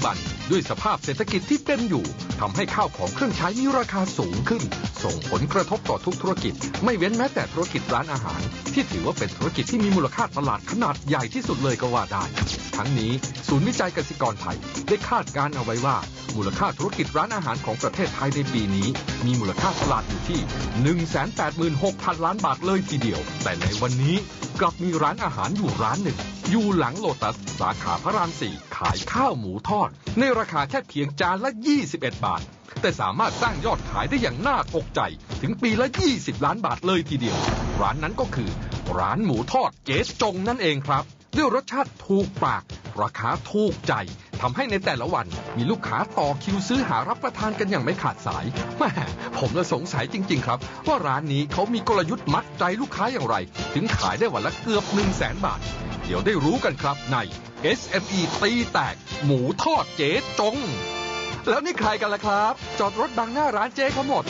จุบัน ด้วยสภาพเศรษฐกิจที่เป็นอยู่ทำให้ข้าวของเครื่องใช้มีราคาสูงขึ้น ส่งผลกระทบต่อทุกธุรกิจ ไม่เว้นแม้แต่ธุรกิจร้านอาหาร ที่ถือว่าเป็นธุรกิจที่มีมูลค่าตลาดขนาดใหญ่ที่สุดเลยก็ว่าได้ ทั้งนี้ศูนย์วิจัยกสิกรไทย ได้คาดการเอาไว้ว่า มูลค่าธุรกิจร้านอาหารของประเทศไทยในปีนี้ มีมูลค่าตลาดอยู่ที่ 186,000 ล้านบาทเลยทีเดียว แต่ในวันนี้กลับมีร้านอาหารอยู่ร้านหนึ่ง อยู่หลังโลตัส สาขาพระรามสี่ายข้าวหมูทอด ในราคาแค่เพียงจานละ 21 บาท แต่สามารถสร้างยอดขายได้อย่างน่าตกใจ ถึงปีละ 20 ล้านบาทเลยทีเดียว ร้านนั้นก็คือ ร้านหมูทอดเจ๊จงนั่นเองครับ ด้วยรสชาติถูกปาก ราคาถูกใจทำให้ในแต่ละวันมีลูกค้าต่อคิวซื้อหารับประทานกันอย่างไม่ขาดสายแม่ผมละสงสัยจริง ๆ ครับ ว่าร้านนี้เขามีกลยุทธ์มัดใจลูกค้าอย่างไร ถึงขายได้วันละเกือบ 1 0 0 0 0แสนบาท ดี๋ยวได้รู้กันครับใน SME ตีแตก หมูทอดเจ๊จง แล้วนี่ใครกันล่ะครับ จอดรถบังหน้าร้านเจ๊เขาหมด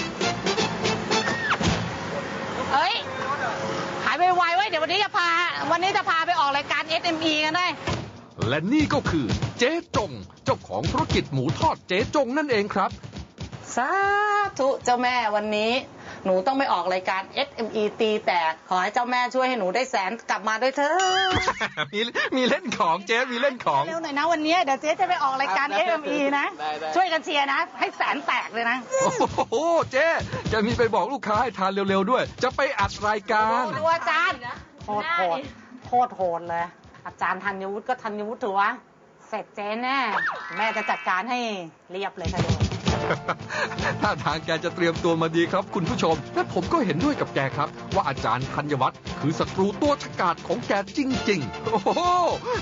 เฮ้ยขายไวๆไว้ยเดี๋ยววันนี้จะพา วันนี้จะพาไปออกรายการ SME กันได้ และนี่ก็คือเจ๊จง เจ้าของธุรกิจหมูทอดเจ๊จงนั่นเองครับ สาธุเจ้าแม่วันนี้ หนูต้องไปออกรายการ SME ตีแตกขอให้เจ้าแม่ช่วยให้หนูได้แสนกลับมาด้วยเถอะมีมีเล่นของเจ๊มีเล่นของเร็วหน่อยนะวันนี้เดี๋ยวเจ๊จะไปออกรายการ SME นะ ช่วยกันเชียร์นะ ให้แสนแตกเลยนะ โอ้โหเจ๊จะมีไปบอกลูกค้าให้ทานเร็วๆด้วย จะไปอัดรายการดูอาจารย์โคตรโหดโคตรโหดเลย อาจารย์ธัญวุฒิก็ธัญวุฒิถือวะเสร็จเจ๊แน่แม่จะจัดการให้เรียบเลยค่ะดู ถ้าทางแกจะเตรียมตัวมาดีครับ คุณผู้ชม และผมก็เห็นด้วยกับแกครับ ว่าอาจารย์ธัญวัฒน์คือศัตรูตัวฉกาจของแกจริง ๆ โอ้โห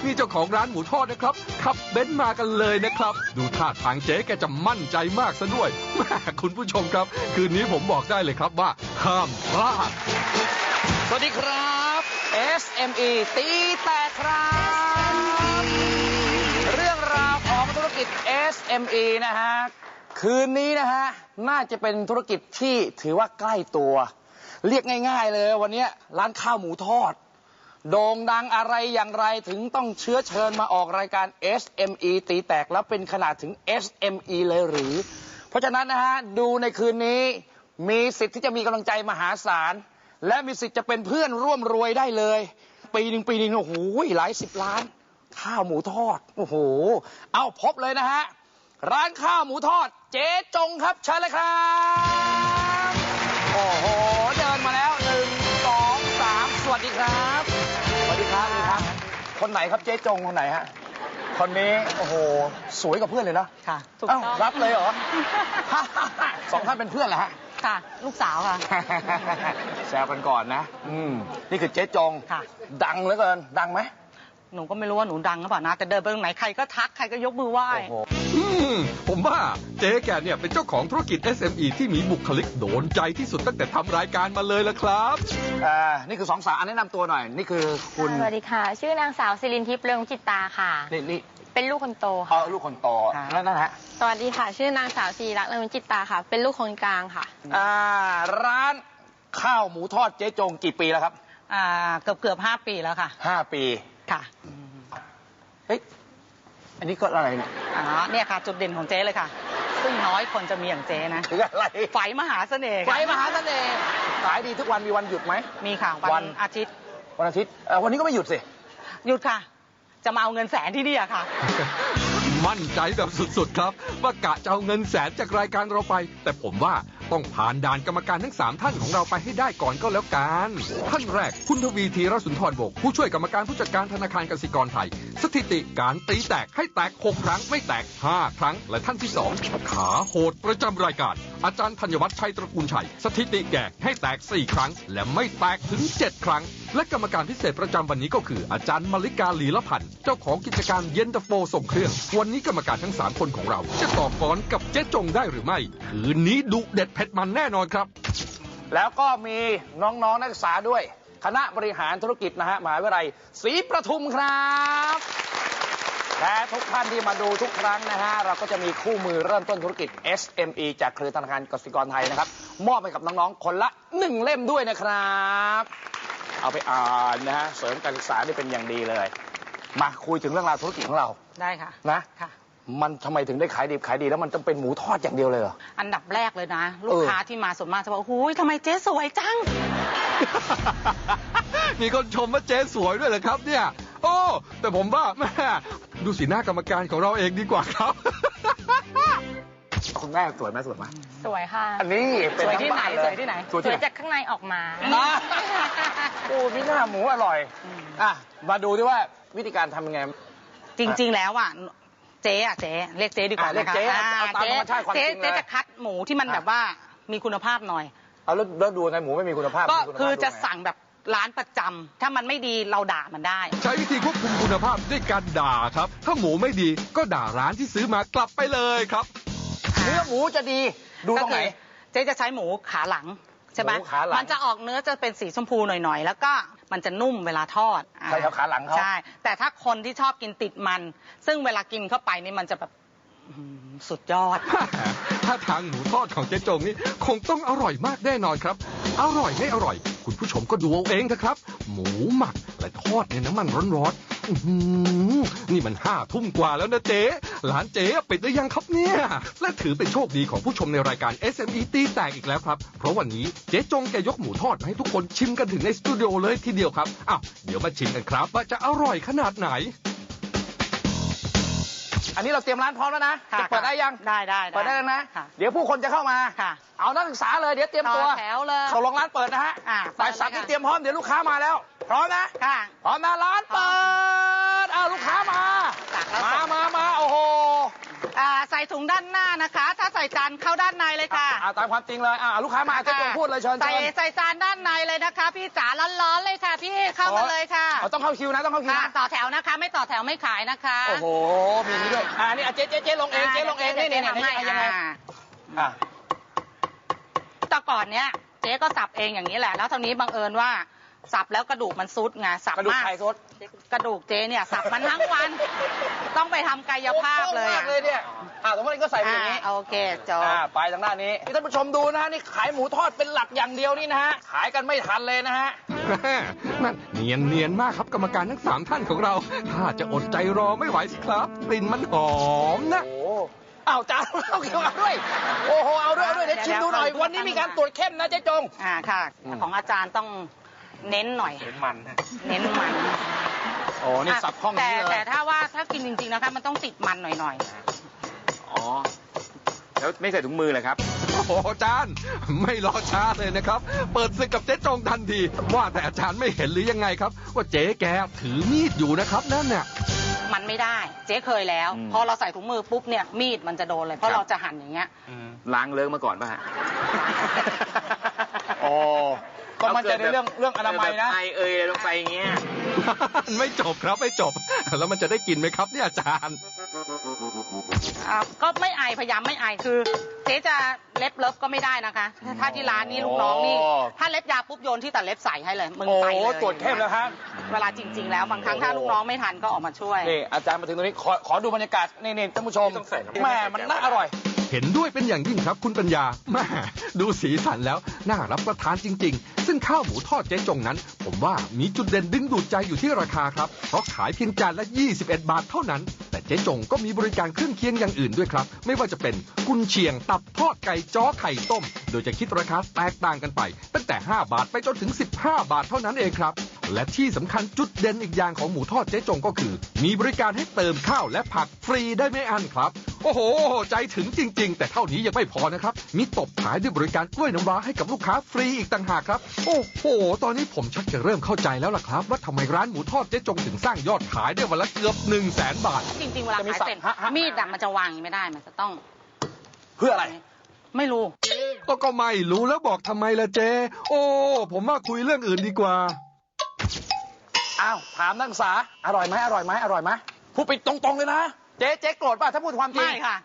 นี่เจ้าของร้านหมูทอดนะครับ ขับเบนซ์มากันเลยนะครับ ดูท่าทางเจ๊แกจะมั่นใจมากซะด้วยแม่คุณผู้ชมครับ คืนนี้ผมบอกได้เลยครับว่าห้ามพลาด สวัสดีครับ SME ตีแตกครับ เรื่องราวของธุรกิจ SME นะฮะ คืนนี้นะฮะ น่าจะเป็นธุรกิจที่ถือว่าใกล้ตัว เรียกง่าย ๆ เลย วันนี้ร้านข้าวหมูทอด โด่งดังอะไรอย่างไรถึงต้องเชื้อเชิญมาออกรายการ SME ตีแตกแล้วเป็นขนาดถึง SME เลยหรือ เพราะฉะนั้นนะฮะ ดูในคืนนี้มีสิทธิ์ที่จะมีกำลังใจมหาศาล และมีสิทธิ์จะเป็นเพื่อนร่วมรวยได้เลย ปีหนึ่งปีหนึ่งโอ้โหหลายสิบล้าน ข้าวหมูทอด โอ้โห เอาพบเลยนะฮะ ร้านข้าวหมูทอด เจ๊จงครับเชิญเลยครับ โอ้โห เดินมาแล้วหนึ่งสองสามสวัสดีครับสวัสดีครับสวัสดีครับ คนไหนครับเจ๊จงคนไหนฮะ คนนี้ โอ้โห สวยกับเพื่อนเลยนะค่ะถูกเอ้าต้องรับเลยเหรอ สองท่านเป็นเพื่อนเหรอฮะ ค่ะ ลูกสาวค่ะ แซวกันก่อนนะ อืม นี่คือเจ๊จงค่ะ ดังเหลือเกิน ดังไหมหนูก็ไม่รู้ว่าหนูดังหรือเปล่านะ แต่เดินไปตรงไหนใครก็ทักใครก็ยกมือไหว้ โอ้โหอืม ผมว่าเจ๊แกเนี่ยเป็นเจ้าของธุรกิจ SME ที่มีบุคลิกโดนใจที่สุดตั้งแต่ทำรายการมาเลยละครับอ่านี่คือสองสาวอันแนะนำตัวหน่อย นี่คือคุณสวัสดีค่ะ ชื่อนางสาวสิรินทิพย์เรืองจิตตาค่ะนี่นี่เป็นลูกคนโตเอค่ะอลูกคนโตค่ะนั่นนั่นฮะสวัสดีค่ะ ชื่อนางสาวศิริรักษ์เรืองจิตตาค่ะ เป็นลูกคนกลางค่ะอ่าร้านข้าวหมูทอดเจ๊จงกี่ปีแล้วครับอ่าเกือบเกือบห้าปีแล้วค่ะห้าปีค่ะเฮ้ย อันนี้ก็อะไรเนี่ยอ๋อเนี่ยค่ะ จุดเด่นของเจ๊เลยค่ะ ซึ่งน้อยคนจะมีอย่างเจ๊นะคืออะไรไฟมหาเสน่ห์ไฟค่ะมหาเสน่ห์ขายดีทุกวันมีวันหยุดไหม มีค่ะ วัวัน นอาทิตย์ วันอาทิตย์เอ่อวันนี้ก็ไม่หยุดสิ หยุดค่ะ จะมาเอาเงินแสนที่นี่อะค่ะ มั่นใจแบบสุดๆครับ ว่ากะจะเอาเงินแสนจากรายการเราไป แต่ผมว่า ต้องผ่านด่านกรรมการทั้ง 3 ท่านของเราไปให้ได้ก่อนก็แล้วกัน ท่านแรกคุณทวีธีรสุนทรบก ผู้ช่วยกรรมการผู้จัดการธนาคารกสิกรไทย สถิติการตีแตกให้แตก 6 ครั้งไม่แตก 5 ครั้ง และท่านที่ 2 ขาโหดประจำรายการ อาจารย์ธัญวัฒน์ชัยตระกูลชัย สถิติแก่ให้แตก 4 ครั้ง และไม่แตกถึง 7 ครั้งและกรรมการพิเศษประจำวันนี้ก็คืออาจารย์มลิกาหลีละพันธ์เจ้าของกิจการเย็นตาโฟส่งเครื่อง วันนี้กรรมการทั้ง 3 คนของเรา จะต่อกรกับเจ๊จงได้หรือไม่ คืนนี้ดุเด็ดเผ็ดมันแน่นอนครับ แล้วก็มีน้องๆนักศึกษาด้วย คณะบริหารธุรกิจนะฮะมหาวิทยาลัยศรีประทุมครับและทุกท่านที่มาดูทุกครั้งนะฮะ เราก็จะมีคู่มือเริ่มต้นธุรกิจ SME จากเครือธนาคารกสิกรไทยนะครับ มอบให้กับน้อง ๆ คนละหนึ่งเล่มด้วยนะครับ เอาไปอ่านนะฮะเสริมการศึกษาได้เป็นอย่างดีเลย มาคุยถึงเรื่องราวธุรกิจของเราได้ค่ะนะค่ะ มันทำไมถึงได้ขายดิบขายดีแล้วมันต้องเป็นหมูทอดอย่างเดียวเลยเหรอ อันดับแรกเลยนะ ลูกค้าที่มาส่วนมากจะบอกหูยทำไมเจ๊สวยจัง มีคนชมว่าเจ๊สวยด้วยเหรอครับเนี่ย โอ้ แต่ผมว่าแม่ดูสีหน้ากรรมการของเราเองดีกว่าครับ คุณแม่สวยไหมสวยไหมสวยค่ะ อันนี้เป็นสวยที่ไหนทั้งบ้าเลสวยที่ไหน สวยสที่วยไหนจากข้างในออกมา อะ โอ้นี่หน้าหมูอร่อย อะ มาดูดิว่าวิธีการทำยังไง จริง ๆ แล้วอะเจ๊อะเจ๊เรียกเจ๊ดีกว่าอะเรียกนะคะเจ๊เอาเอาตามธรรมชาติความจริเจ๊งเลยเจ๊จะคัดหมูที่มันอะ แบบว่ามีคุณภาพหน่อย เอาแล้วแล้วดูไงหมูไม่มีคุณภาพก็มีณภาพคือจะดูไงสั่งแบบร้านประจำถ้ามันไม่ดีเราด่ามันได้ ใช้วิธีควบคุมคุณภาพด้วยการด่าครับ ถ้าหมูไม่ดีก็ด่าร้านที่ซื้อมากลับไปเลยครับ เนื้อหมูจะดีดูตรงไหน ก็คือเจ๊จะใช้หมูขาหลังใช่ไหมหมูขาหลัง มันจะออกเนื้อจะเป็นสีชมพูหน่อยๆ แล้วก็มันจะนุ่มเวลาทอดอ่าใช่ครับขาหลังเขา ใช่ แต่ถ้าคนที่ชอบกินติดมัน ซึ่งเวลากินเข้าไปนี่มันจะแบบอื้อหือสุดยอด ถ้าทางหมูทอดของเจ๊จงนี่คงต้องอร่อยมากแน่นอนครับ อร่อยไม่อร่อย คุณผู้ชมก็ดูเอาเองนะครับ หมูหมักและทอดในน้ำมันร้อนๆอื้อหือ นี่มันห้าทุ่มกว่าแล้วนะเจ๊ร้านเจ๊ปิดหรือยังครับเนี่ย และถือเป็นโชคดีของผู้ชมในรายการ SME ตีแตกอีกแล้วครับ เพราะวันนี้เจ๊จงแกยกหมูทอดมาให้ทุกคนชิมกันถึงในสตูดิโอเลยทีเดียวครับอ้าวเดี๋ยวมาชิมกันครับ ว่าจะอร่อยขนาดไหน อันนี้เราเตรียมร้านพร้อมแล้วนะค่ะจะเปิดได้ยังได้ได้เปิดได้แล้วนะ ค่ะเดี๋ยวผู้คนจะเข้ามา ค่ะเอานักศึกษาเลยเดี๋ยวเตรียมตัวต่อแถวเลยเขาลงร้านเปิดนะฮะอ่าฝ่ายสับที่เตรียมพร้อมเดี๋ยวลูกค้ามาแล้ว พร้อมนะค่ะพร้อมนะร้านเปิดเอาลูกค้ามา ตักแล้วมาส่งมามาโอ้โหอ่าใส่ถุงด้านหน้านะคะ ถ้าใส่จานเข้าด้านในเลยค่ะอ่าตามความจริงเลยอ่าลูกค้ามาเจ๊จงพูดเลยเชิญใส่เชิญใส่จานด้านในเลยนะคะ พี่จ๋าร้อนๆเลยค่ะ พี่เข้ามาเลยค่ะเอาต้องเข้าคิวนะต้องเข้าคิวค่ะนะต่อแถวนะคะ ไม่ต่อแถวไม่ขายนะคะ โอ้โหมีอย่างนี้ด้วยอ่านี่อะเจ๊เจ๊เจ๊ลงเองเจ๊ลงเองนี่นี่นี่ทำให้ยังไงอ่าอะ แต่ก่อนเนี้ยเจ๊ก็สับเองอย่างนี้แหละ แล้วทีนี้บังเอิญว่า สับแล้วกระดูกมันซุดไงสับกระดูกมากไข่สดกระดูกเจ๊เนี่ยสับมันทั้งวัน ต้องไปทำกายภาพเลยโอ้โหมากเลยเนี่ยอ่าสมมติก็ใส่ไปอย่างนี้ อ่าโอเคจบ อ่าไปทางด้านนี้นี่ท่านผู้ชมดูนะนี่ขายหมูทอดเป็นหลักอย่างเดียวนี่นะฮะขายกันไม่ทันเลยนะฮะ แม่นั่นเนียนเนียนมากครับกรรมการทั้งสามท่านของเรา ถ้าจะอดใจรอไม่ไหวสิครับกลิ่นมันหอมนะ โอ้เอาจานเอาเกี่ยวเอาด้วย โอ้โห เอาด้วยเอาด้วยเดี๋ยวชิมดูหน่อย วันนี้มีการตรวจเข้มนะเจ๊จง อ่าค่ะอืมของอาจารย์ต้อง เน้นหน่อย เห็นมันเน้นมันโอ้นี่สับคล่องแต่นี้เลแต่ยถ้าว่าถ้ากินจริงๆนะคะ มันต้องติดมันหน่อยอ๋อแล้วไม่ใส่ถุงมือเลยครับ โอ้โหอาจารย์ ไม่รอช้าเลยนะครับ เปิดศึกกับเจ๊จงทันที ว่าแต่อาจารย์ไม่เห็นหรือยังไงครับ ว่าเจ๊แกถือมีดอยู่นะครับนั่นเนี่ยๆมันไม่ได้ เจ๊เคยแล้ว อืมพอเราใส่ถุงมือปุ๊บเนี่ยมีดมันจะโดนเลยเพครัราะบเราจะหั่นอย่างเงี้ยล้างเลิกมาก่อนป่ะฮะโอ้ ก็มันใจะในเรื่องเรื่องอนามัยนะ ไอเอยลงไปอย่างเงี้ย ไม่จบครับไม่จบ แล้วมันจะได้กินไหมครับเนี่ยอาจารย์ อ่าก็ไม่ไอพยายามไม่ไอคือเจ๊จะเล็บเลิฟก็ไม่ได้นะคะ ถ้าที่ร้านนี่ลูกน้องนี่ โอ้ ถ้าเล็บยาปุ๊บโยนที่ตัดเล็บใส่ให้เลยมึงโอ้ไปเลยตรวจเข้มแล้วฮะ เวลาจริง ๆ แล้วบางครั้งถ้าลูกน้องไม่ทันก็ออกมาช่วย นี่อาจารย์มาถึงตรงนี้ขอขอดูบรรยากาศนี่นี่ท่านผู้ชมต้องใส่น้ำแม่มันน่าอร่อย เห็นด้วยเป็นอย่างยิ่งครับคุณปัญญาแม่ดูสีสันแล้วน่ารับประทานจริง ๆ ซึ่งข้าวหมูทอดเจ๊จงนั้น ผมว่ามีจุดเด่นดึงดูดใจอยู่ที่ราคาครับเพราะขายเพียงจานละ 21 บาทเท่านั้น แต่เจ๊จงก็มีบริการเครื่องเคียงอย่างอื่นด้วยครับ ไม่ว่าจะเป็นกุนเชียง ตับทอดไก่จ้อไข่ต้ม โดยจะคิดราคาแตกต่างกันไป ตั้งแต่ 5 บาทไปจนถึง 15 บาทเท่านั้นเองครับและที่สำคัญจุดเด่นอีกอย่างของหมูทอดเจ๊จงก็คือ มีบริการให้เติมข้าวและผักฟรีได้ไม่อั้นครับ โอ้โห ใจถึงจริง ๆ แต่เท่านี้ยังไม่พอนะครับ มีตบท้ายด้วยบริการกล้วยน้ำว้าให้กับลูกค้าฟรีอีกต่างหากครับ โอ้โห ตอนนี้ผมชักจะเริ่มเข้าใจแล้วล่ะครับ ว่าทำไมร้านหมูทอดเจ๊จงถึงสร้างยอดขายได้วันละเกือบ1 0 0 0 0แสนบาท จริงๆเวลาจะขายเสร็จมีดอะมันจะวางอย่างนี้ไม่ได้มันจะต้อง เพื่ออะไร ไม่รู้ ก็ก็ไม่รู้แล้วบอกทำไมล่ะเจ๊โอ้ ผมว่าคุยเรื่องอื่นดีกว่า อ้าวถามนักศึกษาอร่อยไหมอร่อยไหมอร่อยไหมพูดไปตรงๆเลยนะ เจ๊เจ๊โกรธป่ะถ้าพูดความจริงไม่ค่ะ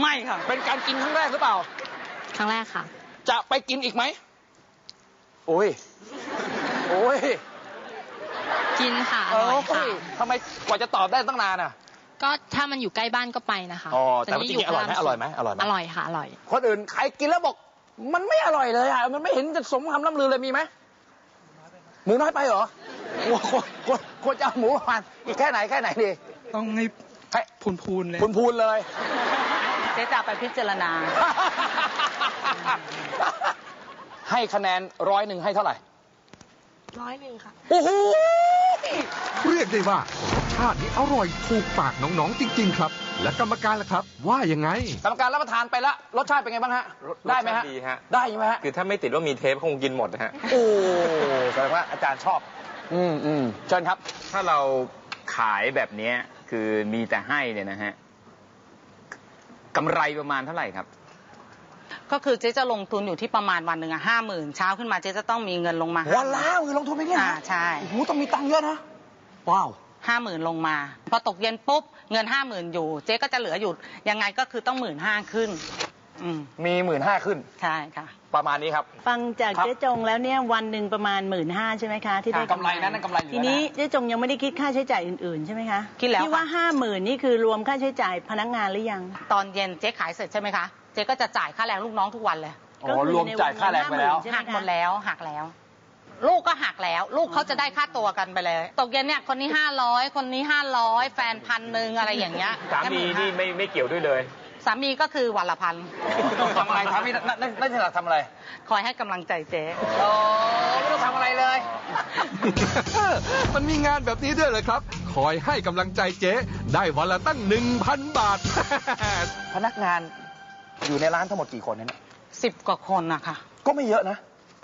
ไม่ค่ะ เป็นการกินครั้งแรกหรือเปล่า ครั้งแรกค่ะ จะไปกินอีกไหมโอ้ยโอ้ยกินค่ะอเอร่ออยค่ะทำไมกว่าจะตอบได้ตั้งนานอะ ก็ถ้ามันอยู่ใกล้บ้านก็ไปนะคะอ๋อแต่ว่าจริงๆอร่อยไหมอร่อยไหมอร่อยไหมอร่อยค่ะอร่อย คนอื่นใครกินแล้วบอก มันไม่อร่อยเลยอะมันไม่เห็นจะสมคำล่ำลือเลยมีไหมหมูน้อยไปเหรอควรควรควรควรจะเอาหมูประมาณอีกแค่ไหนแค่ไหนดีต้องให้ ให้พูนพูนๆเลยพูนพูนๆเลย เจ๊จะเอาไปพิจารณา ให้คะแนนร้อยหนึ่งให้เท่าไหร่ ร้อยหนึ่งค่ะ โอ้โห เรียกได้ว่า รสชาตินี้อร่อยถูกปากน้องๆจริง ๆ ครับ และกรรมการล่ะครับ ว่ายังไง กรรมการรับประทานไปแล้วรสชาติเป็นไงบ้างฮะได้ไหมฮะรสชาติดีฮะ ได้ใช่ไหมฮะ คือถ้าไม่ติดว่ามีเทปคงกินหมดนะฮะ โอ้ แสดงว่าอาจารย์ชอบ อืมอืมเชิญครับ ถ้าเราขายแบบเนี้ย คือมีแต่ให้เนี่ยนะฮะกำไรประมาณเท่าไหร่ครับ ก็คือเจ๊จะลงทุนอยู่ที่ประมาณวันหนึ่งอะห้าหมื่นเช้าขึ้นมาเจ๊จะต้องมีเงินลงมาวันละมือลงทุนไปเนี่ยอ่านะใช่โอ้โหต้องมีตังค์เยอะนะว้าวห้าหมื่นลงมา พอตกเย็นปุ๊บเงินห้าหมื่นอยู่ เจ๊ก็จะเหลืออยู่ยังไงก็คือต้องหมื่นห้าขึ้น อืมมีหมื่นห้าขึ้น ใช่ค่ะ ประมาณนี้ครับ ฟังจากครับเจ๊จงแล้วเนี่ยวันหนึ่งประมาณหมื่นห้าใช่ไหมคะที่ได้กำไรนั้นนั่นกำไรเหลือนะ ทีนี้เจ๊จงยังไม่ได้คิดค่าใช้จ่ายอื่นๆใช่ไหมคะคิดแล้วที่ว่าค่ะ ห้าหมื่นนี่คือรวมค่าใช้จ่ายพนักงานหรือยัง ตอนเย็นเจ๊ขายเสร็จใช่ไหมคะ เจ๊ก็จะจ่ายค่าแรงลูกน้องทุกวันเลย อ๋อรวมจ่ายค่าแรงไปแล้วใช่ไหมคะ หักหมดแล้วหักแล้ว ลูกก็หักแล้ว ลูกเขาจะได้ค่าตัวกันไปเลย ตกเย็นเนี่ยคนนี้ห้าร้อยคนนี้ห้าร้อยแฟนพันหนึ่งอะไรอย่างเงี้ยสามีนี่ไม่ไม่เกี่ยวด้วยเลย สามีก็คือวันละพันทำอะไรทำไม่ได้ได้ถนัดทำอะไรคอยให้กำลังใจเจ๊โอ้ไม่ต้องทำอะไรเลย มันมีงานแบบนี้ด้วยเหรอครับ คอยให้กำลังใจเจ๊ ได้วันละตั้ง 1,000 บาท พนักงานอยู่ในร้านทั้งหมดกี่คนเนี่ย สิบกว่าคนนะคะก็ไม่เยอะนะ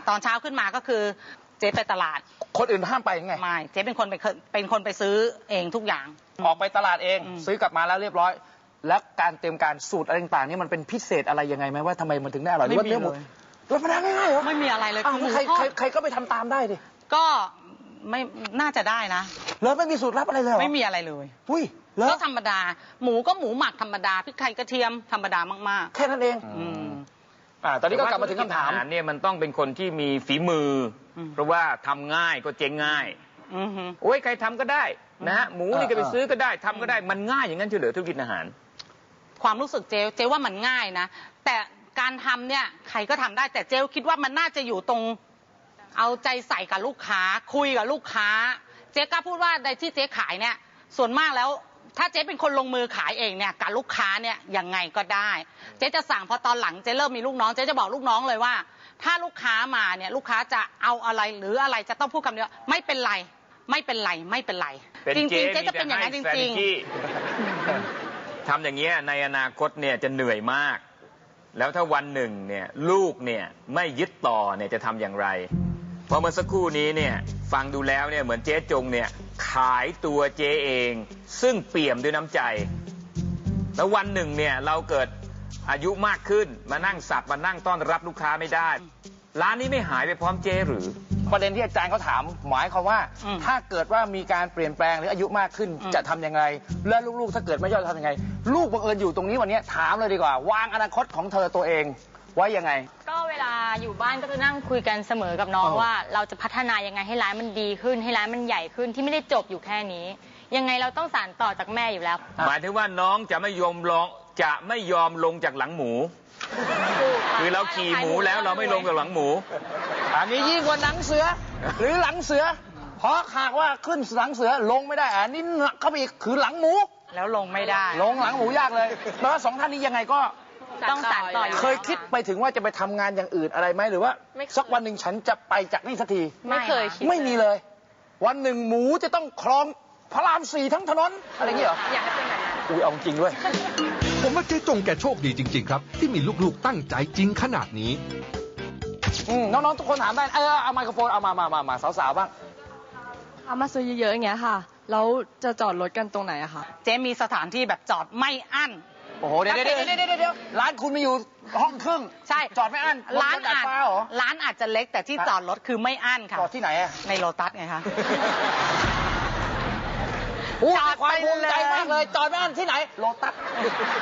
ตอนเช้าขึ้นมาก็คือเจ๊ไปตลาดคนอื่นห้ามไปยังไง ไม่เจ๊เป็นคนไปเคเป็นคนไปซื้อเองทุกอย่าง ออกไปตลาดเอง อืม ซื้อกลับมาแล้วเรียบร้อย แล้วการเตรียมการสูตรอะไรต่างๆนี่มันเป็นพิเศษอะไรยังไงไหมว่าทำไมมันถึงได้อร่อยหรือว่าเนื้อหมูธรรมดาง่ายๆเหรอไม่มีอะไรเลยอ้าวคือหมูใครทอใครดใครก็ไปทำตามได้ดิก็ไม่น่าจะได้นะ แล้วไม่มีสูตรลับอะไรเลยเหรอไม่มีอะไรเลย อุ้ยแล้วก็ธรรมดา หมูก็หมูหมักธรรมดาพริกไทยกระเทียมธรรมดามากแค่นั้นเอง ๆ อืม อ่าตอนนี้ก็กลับมาถึงคำถาม แต่ว่ธุรกิจอหรเนี่ยมันต้องเป็นคนที่มีฝีมืออม เพราะว่าทำง่ายก็เจ๊งง่าย อือฮึ โอ้ยใครทำก็ได้นะฮะหมูนี่ก็ไปเออซื้อก็ได้ทำก็ได้มันง่ายอย่างนั้นเฉยเหลือธุรกิจอาหาร ความรู้สึกเจ๊เจ๊ว่ามันง่ายนะ แต่การทำเนี่ยใครก็ทำได้แต่เจ๊คิดว่ามันน่าจะอยู่ตรง เอาใจใส่กับลูกค้า คุยกับลูกค้า เจ๊กล้าพูดว่าในที่เจ๊ขายเนี่ย ส่วนมากแล้ว ถ้าเจ๊เป็นคนลงมือขายเองเนี่ยกับลูกค้าเนี่ยยังไงก็ได้ เจ๊จะสั่งพอตอนหลังเจ๊เริ่มมีลูกน้องเจ๊จะบอกลูกน้องเลยว่า ถ้าลูกค้ามาเนี่ยลูกค้าจะเอาอะไรหรืออะไรจะต้องพูดคำเดียวไม่เป็นไร ไม่เป็นไรไม่เป็นไร เป็นจริงเจ๊ๆเจ๊จะเป็นอย่างนั้นจมีแต่ให้ริงแฟนกี้ ทำอย่างเงี้ยในอนาคตเนี่ยจะเหนื่อยมาก แล้วถ้าวันหนึ่งเนี่ยลูกเนี่ยไม่ยึดต่อเนี่ยจะทำอย่างไร เพราะเมื่อสักครู่นี้เนี่ยฟังดูแล้วเนี่ยเหมือนเจ๊จงเนี่ยขายตัวเจ๊เอง ซึ่งเปี่ยมด้วยน้ำใจ แล้ววันหนึ่งเนี่ยเราเกิดอายุมากขึ้นมานั่งสับมานั่งต้อนรับลูกค้าไม่ได้ ร้านนี้ไม่หายไปพร้อมเจ๊หรือ ประเด็นที่อาจารย์เขาถาม หมายความว่า อืมถ้าเกิดว่ามีการเปลี่ยนแปลงหรืออายุมากขึ้นอืม จะทำยังไง และลูกๆ ถ้าเกิดไม่ยอมทำยังไง ลูกบังเอิญอยู่ตรงนี้วันนี้ถามเลยดีกว่า วางอนาคตของเธอตัวเองไว้ยังไง ก็เวลาอยู่บ้านก็จะนั่งคุยกันเสมอกับน้องเออ ว่า เราจะพัฒนายังไงให้ร้านมันดีขึ้น ให้ร้านมันใหญ่ขึ้นที่ไม่ได้จบอยู่แค่นี้ ยังไงเราต้องสานต่อจากแม่อยู่แล้ว หมายถึงว่าน้องจะไม่ยอมลองจะไม่ยอมลงจากหลังหมู คือเราขี่หมูแล้วเราไม่ลงจากหลังหมู อันนี้ยิ่งกว่าหนังเสือ หรือหลังเสือ เพราะหากว่าขึ้นหลังเสือลงไม่ได้ อันนี้หนักเข้าไปอีกคือหลังหมู แล้วลงไม่ได้ ลงหลังหมูยากเลยแปลว่าสองท่านนี้ยังไงก็ต้องสานต่ออยู่เคยคิดไปถึงว่าจะไปทำงานอย่างอื่นอะไรไหมหรือว่าไม่เคยสักวันหนึ่งฉันจะไปจากนี่สักที ไม่เคยคิดไม่มีเลย วันหนึ่งหมูจะต้องครองพระรามสี่ทั้งถนนอะไรอย่างเงี้ยเหรออยากให้เป็นแบบนั้นอุ้ยเอาจริงด้วย ผมว่าเจ๊จงแกโชคดีจริง ๆ ครับ ที่มีลูกๆตั้งใจจริงขนาดนี้ อืมน้องๆทุกคนถามได้เออเอาไมโครโฟนเอามามามามาสาวๆบ้าง เอามาซื้อเยอะๆอย่างเงี้ยค่ะ แล้วจะจอดรถกันตรงไหนอะคะ เจ๊มีสถานที่แบบจอดไม่อั้น โอ้โหเดี๋ยวเดี๋ยวเดี๋ยวเดี๋ยวเดี๋ยวร้านคุณมีอยู่ห้องครึ่งใช่ จอดไม่อั้นร้านบดาดอาจฟ้าเหรอ ร้านอาจจะเล็กแต่ที่ฮะจอดรถคือไม่อั้นค่ะ จอดที่ไหนอะ ในโลตัสไงคะอู้ จอดความไปภูมิใจเลยมากเลย จอดไม่อั้นที่ไหน โลตัส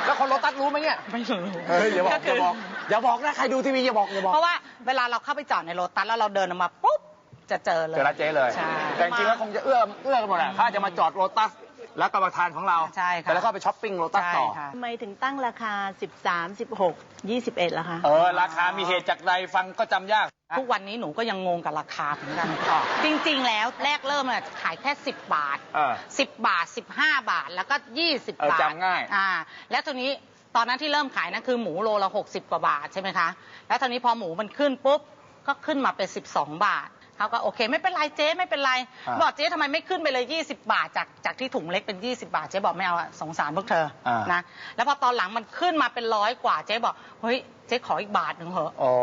แล้วคนโลตัสรู้ไหมเนี่ย ไม่รู้เฮ้ยอย่าบอกอย่าบอก อย่าบอกนะ ใครดูทีวีอย่าบอกอย่าบอก เพราะว่าเวลาเราเข้าไปจอดในโลตัสแล้วเราเดินออกมาปุ๊บจะเจอเลย เจอร้านเจ๊เลยใช่แต่จริงๆแล้วคงจะเอื้อเอื้อกันหมดแหละถ้าจะมาจอดโลตัส แล้วก็มาทานของเราใช่ค่ะแล้วก็ไปช้อปปิ้งโลตัสใช่ต่อ ค่ะ ทำไมถึงตั้งราคา 13 16 21ล่ะคะ เออ ราคามีเหตุจากใดฟังก็จำยาก ทุกวันนี้หนูก็ยังงงกับราคาเหมือนกันจริงๆ แล้วแรกเริ่มอะขายแค่ 10 บาท เออ10 บาท 15 บาท แล้วก็ 20 เออบาทจำง่าย อ่า แล้วทีนี้ตอนนั้นที่เริ่มขายนะคือหมูโลละ 60 กว่าบาทใช่ไหมคะ แล้วทีนี้พอหมูมันขึ้นปุ๊บ ก็ขึ้นมาเป็น 12 บาท เขาก็โอเค ไม่เป็นไรเจ๊ไม่เป็นไร อ่าบอกเจ๊ทำไมไม่ขึ้นไปเลย 20 บาทจากจากที่ถุงเล็กเป็น 20 บาทเจ๊บอกไม่เอาอะสงสารพวกเธออานะแล้วพอตอนหลังมันขึ้นมาเป็นร้อยกว่าเจ๊บอกเฮ้ยเจ๊ขออีกบาทหนึ่งเหอะ อ๋อ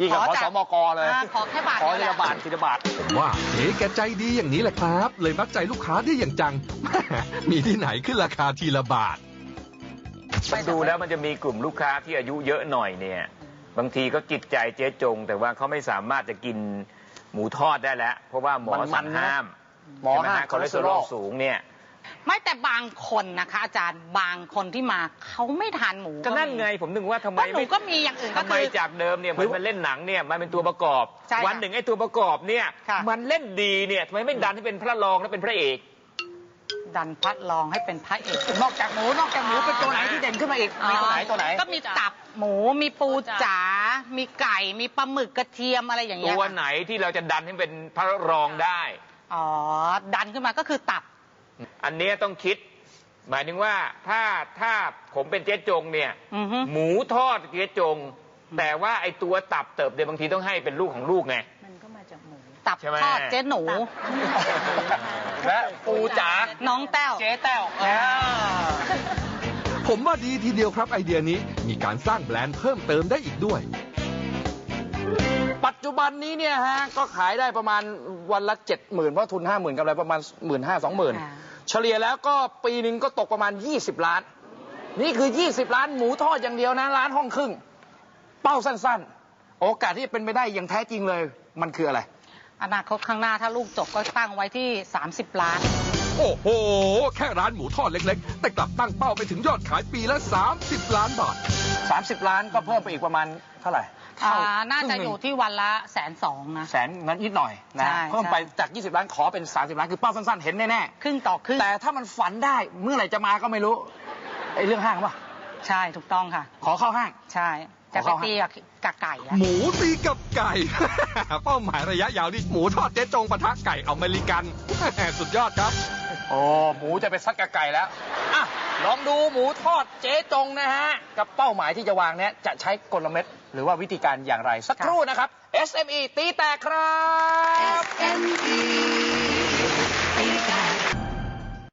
ยิ่งกับขอจากสมกเลยอ่าขอแค่บาทขอเดีทียวละแหละบาททีละบาทผมว่าเจ๊แกใจดีอย่างนี้แหละครับ เลยมัดใจลูกค้าได้อย่างจังแหมมีที่ไหนขึ้นราคาทีละบาท ดูแล้วมันจะมีกลุ่มลูกค้าที่อายุเยอะหน่อยเนี่ย บางทีก็จิตใจเจ๊จง แต่ว่าเขาไม่สามารถจะกิน หมูทอดได้แล้ว เพราะว่าหมอมันๆสั่งห้ามหมอใช่ไหมห้ามฮะคอเลสเตอรอลสูงเนี่ย ไม่แต่บางคนนะคะ อาจารย์บางคนที่มาเขาไม่ทานหมูก็นั่นมีไงผมนึกว่าทำไมก็หนูไม่ก็มีอย่างอื่นก็ทำไมคือ จากเดิมเนี่ยมันมันเล่นหนังเนี่ยมันเป็นตัวประกอบ ใช่ค่ะวันหนึ่งไอ้ตัวประกอบเนี่ยค่ะ มันเล่นดีเนี่ยทำไมไม่ดันให้เป็นพระรองและเป็นพระเอก ดันพัดลองให้เป็นพระเอกนอกจากหมูนอกจากหมูเป็นตัวไหนที่เด่นขึ้นมาอีกมีตัวไหนตัวไหน ก็มีตับหมูมีปูจ๋า มีไก่ มีปลาหมึกกระเทียมอะไรอย่างเงี้ตัยวค่ะไหนที่เราจะดันให้เป็นพระรองได้ อ๋อ ดันขึ้นมาก็คือตับ อันเนี้ยต้องคิด หมายถึงว่าถ้าถ้าผมเป็นเจ๊จงเนี่ย อือฮึ หมูทอดเจ๊จง แต่ว่าไอ้ตัวตับเติบเนี่ยบางทีต้องให้เป็นลูกของลูกไง ตับใช่ไหม ทอดเจ๊หนู และปูจ๋าน้องแต้ว เจ๊แต้วอ่าผมว่าดีทีเดียวครับไอเดียนี้มีการสร้างแบรนด์เพิ่มเติมได้อีกด้วย ปัจจุบันนี้เนี่ยฮะ ก็ขายได้ประมาณวันละเจ็ดหมื่นเพราะทุนห้าหมื่นกับอะไรประมาณหมื่นห้าสองหมื่นค่ะ เฉลี่ยแล้วก็ปีหนึ่งก็ตกประมาณ 20 ล้าน นี่คือ 20 ล้านหมูทอดอย่างเดียวนะร้านห้องครึ่ง เป้าสั้นๆ โอกาสที่จะเป็นไปได้อย่างแท้จริงเลย มันคืออะไร อนาคตข้างหน้าถ้าลูกจบก็ตั้งไว้ที่ 30 ล้าน โอ้โห แค่ร้านหมูทอดเล็กๆ แต่กลับตั้งเป้าไปถึงยอดขายปีละ 30 ล้านบาท 30 ล้านก็เพิ่มไปอีกประมาณเท่าไหร่อ่าเท่น่าจะครึ่งหอนึ่งยู่ที่วันละแสนสองนะแสนนั้นนิดหน่อยนะใช่เพิ่มไปใช่จาก 20 ล้านขอเป็น 30 ล้านคือเป้าสั้นๆ เห็นแน่ครึ่งต่อครึ่งๆแต่ถ้ามันฝันได้เมื่อไหร่จะมาก็ไม่รู้ไอ้เรื่องห้างป่ะใช่ถูกต้องค่ะ ขอเข้าห้างใช่จะขไปอเข้าตีกับกับไก่แล้วหมูตีกับไก่ เป้าหมายระยะยาวนี่หมูทอดเจ๊จงปะทะไก่อเมริกัน สุดยอดครับ โอ้หมูจะไปซัดกับไก่แล้วอะลองดูหมูทอดเจ๊จงนะฮะ กับเป้าหมายที่จะวางเนี้ยจะใช้กลเม็ดหรือว่าวิธีการอย่างไร สักครู่นะครับ SME ตีแตกครับ SME